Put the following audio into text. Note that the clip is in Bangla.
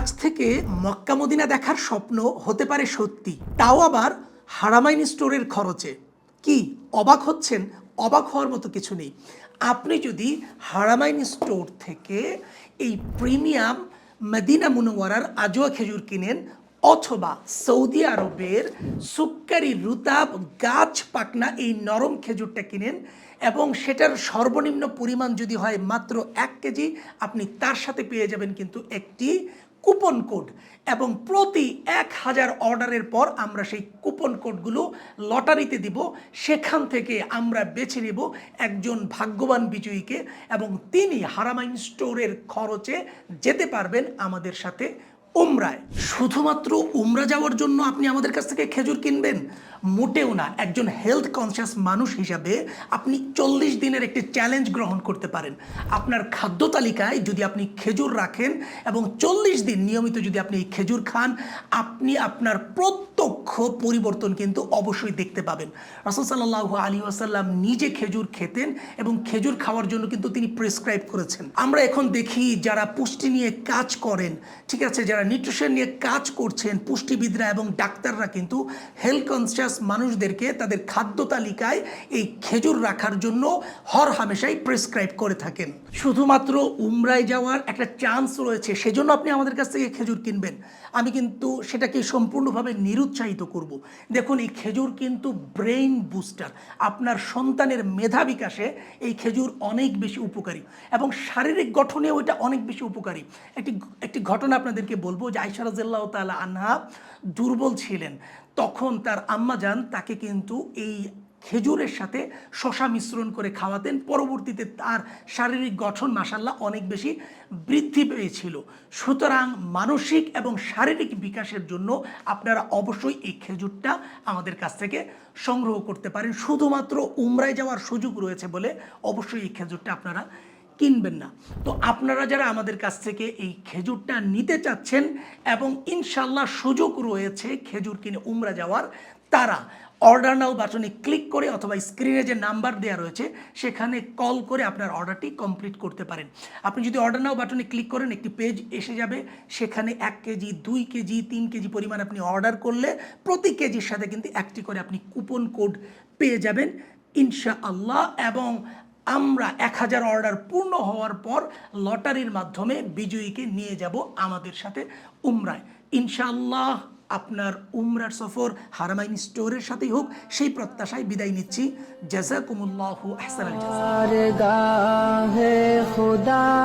আজ থেকে মক্কা মদিনা দেখার স্বপ্ন হতে পারে সত্যি। তাও আবার হারামাইন স্টোরের খরচে। কি, অবাক হচ্ছেন? অবাক হওয়ার মতো কিছু নেই। আপনি যদি হারামাইন স্টোর থেকে এই প্রিমিয়াম মদিনা মুনওয়ারার আজোয়া খেজুর কিনেন, অথবা সৌদি আরবের সুক্কারি রুতাব গাছ পাকনা এই নরম খেজুরটা কিনেন, এবং সেটার সর্বনিম্ন পরিমাণ যদি হয় মাত্র এক কেজি, আপনি তার সাথে পেয়ে যাবেন কিন্তু একটি কুপন কোড এবং প্রতি এক হাজার অর্ডারের পর আমরা সেই কুপন কোডগুলো লটারিতে দিব, সেখান থেকে আমরা বেছে নেব একজন ভাগ্যবান বিজয়ীকে এবং তিনি হারামাইন স্টোরের খরচে যেতে পারবেন আমাদের সাথে উমরায়। শুধুমাত্র উমরা যাওয়ার জন্য আপনি আমাদের কাছ থেকে খেজুর কিনবেন? মোটেও না। একজন হেলথ কনসিয়াস মানুষ হিসাবে আপনি চল্লিশ দিনের একটি চ্যালেঞ্জ গ্রহণ করতে পারেন। আপনার খাদ্য তালিকায় যদি আপনি খেজুর রাখেন এবং চল্লিশ দিন নিয়মিত যদি আপনি এই খেজুর খান, আপনি আপনার প্রত্যক্ষ পরিবর্তন কিন্তু অবশ্যই দেখতে পাবেন। রসুল সাল্লাহ আলী আসাল্লাম নিজে খেজুর খেতেন এবং খেজুর খাওয়ার জন্য কিন্তু তিনি প্রেসক্রাইব করেছেন। আমরা এখন দেখি যারা পুষ্টি নিয়ে কাজ করেন, ঠিক আছে? যারা নিউট্রিশন নিয়ে কাজ করছেন, পুষ্টিবিদরা এবং ডাক্তাররা কিন্তু হেলথ কনসিয়াস মানুষদেরকে তাদের খাদ্য তালিকায় এই খেজুর রাখার জন্য হর হামেশাই প্রেসক্রাইব করে থাকেন। শুধুমাত্র উমরায় যাওয়ার একটা চান্স রয়েছে, সেজন্য আপনি আমাদের কাছ থেকে খেজুর কিনবেন। আমি কিন্তু সেটাকে সম্পূর্ণভাবে নিরুৎসাহিত করব। দেখুন, এই খেজুর কিন্তু ব্রেইন বুস্টার আপনার সন্তানের মেধা বিকাশে এই খেজুর অনেক বেশি উপকারী এবং শারীরিক গঠনেও এটা অনেক বেশি উপকারী। একটি একটি ঘটনা আপনাদেরকে বলব যে আইসারাজ্লাহ তালা আনহা দুর্বল ছিলেন। তখন তার আম্মাজান তাকে কিন্তু এই খেজুরের সাথে শশা মিশ্রণ করে খাওয়াতেন। পরবর্তীতে তার শারীরিক গঠন মাসাল্লাহ অনেক বেশি বৃদ্ধি পেয়েছিল। সুতরাং মানসিক এবং শারীরিক বিকাশের জন্য আপনারা অবশ্যই এই খেজুরটা আমাদের কাছ থেকে সংগ্রহ করতে পারেন। শুধুমাত্র উমরায় যাওয়ার সুযোগ রয়েছে বলে অবশ্যই এই খেজুরটা আপনারা কিনবেন না। তো আপনারা যারা আমাদের কাছ থেকে এই খেজুরটা নিতে চাচ্ছেন এবং ইনশাল্লাহ সুযোগ রয়েছে খেজুর কিনে উমরা যাওয়ার, তারা অর্ডার নাও বাটনে ক্লিক করে অথবা স্ক্রিনে যে নাম্বার দেওয়া রয়েছে, সেখানে কল করে আপনার অর্ডারটি কমপ্লিট করতে পারেন। আপনি যদি অর্ডার নাও বাটনে ক্লিক করেন, একটি পেজ এসে যাবে। সেখানে এক কেজি, দুই কেজি, তিন কেজি পরিমাণ আপনি অর্ডার করলে প্রতি কেজির সাথে কিন্তু একটি করে আপনি কুপন কোড পেয়ে যাবেন। ইনশা আল্লাহ এবং আমরা এক হাজার অর্ডার পূর্ণ হওয়ার পর লটারির মাধ্যমে বিজয়ীকে নিয়ে যাব আমাদের সাথে উমরায়। ইনশাআল্লাহ আপনার উমরার সফর হারামাইন স্টোরের সাথেই হোক, সেই প্রত্যাশায় বিদায় নিচ্ছি। জাজাকুমুল্লাহু কুমুল্লাহ